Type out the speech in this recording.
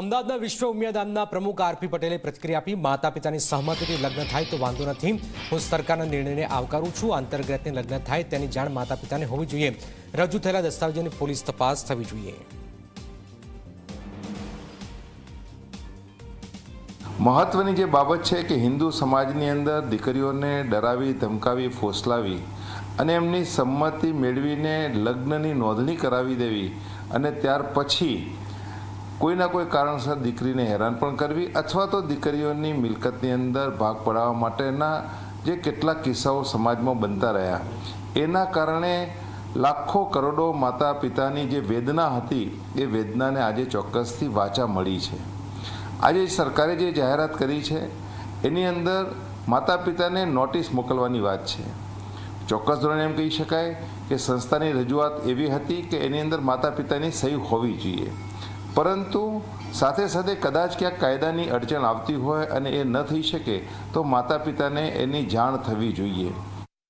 અમદાવાદના વિશ્વ ઉમિયાદાનના પ્રમુખ આરપી પટેલે પ્રતિક્રિયા આપી માતા પિતાની સહમતિથી લગ્ન થાય તો વાંધો નથી. હું સરકારના નિર્ણયને આવકારું છું, આંતરગ્રહને લગ્ન થાય તેની જાણ માતા પિતાને હોવી જોઈએ. રજૂ થયેલા દસ્તાવેજોની પોલીસ તપાસ થવી જોઈએ. મહત્વની જે બાબત છે કે હિન્દુ સમાજની અંદર દીકરીઓને ડરાવી, ધમકાવી, ફોસલાવી અને એમની સંમતિ મેળવીને લગ્નની નોંધણી કરાવી દેવી અને ત્યાર પછી કોઈના કોઈ કારણસર દીકરીને હેરાન પણ કરવી અથવા તો દીકરીઓની મિલકતની અંદર ભાગ પડાવવા માટેના જે કેટલાક કિસ્સાઓ સમાજમાં બનતા રહ્યા. એના કારણે લાખો કરોડો માતા પિતાની જે વેદના હતી, એ વેદનાને આજે ચોક્કસથી વાચા મળી છે. આજે સરકારે જે જાહેરાત કરી છે, એની અંદર માતા પિતાને નોટિસ મોકલવાની વાત છે. ચોક્કસ ધોરણે એમ કહી શકાય કે સંસ્થાની રજૂઆત એવી હતી કે એની અંદર માતા પિતાની સહી હોવી જોઈએ. પરંતુ સાથે સાથે કદાચ ક્યાંક કાયદાની અડચણ આવતી હોય અને એ ન થઈ શકે, તો માતા પિતાને એની જાણ થવી જોઈએ.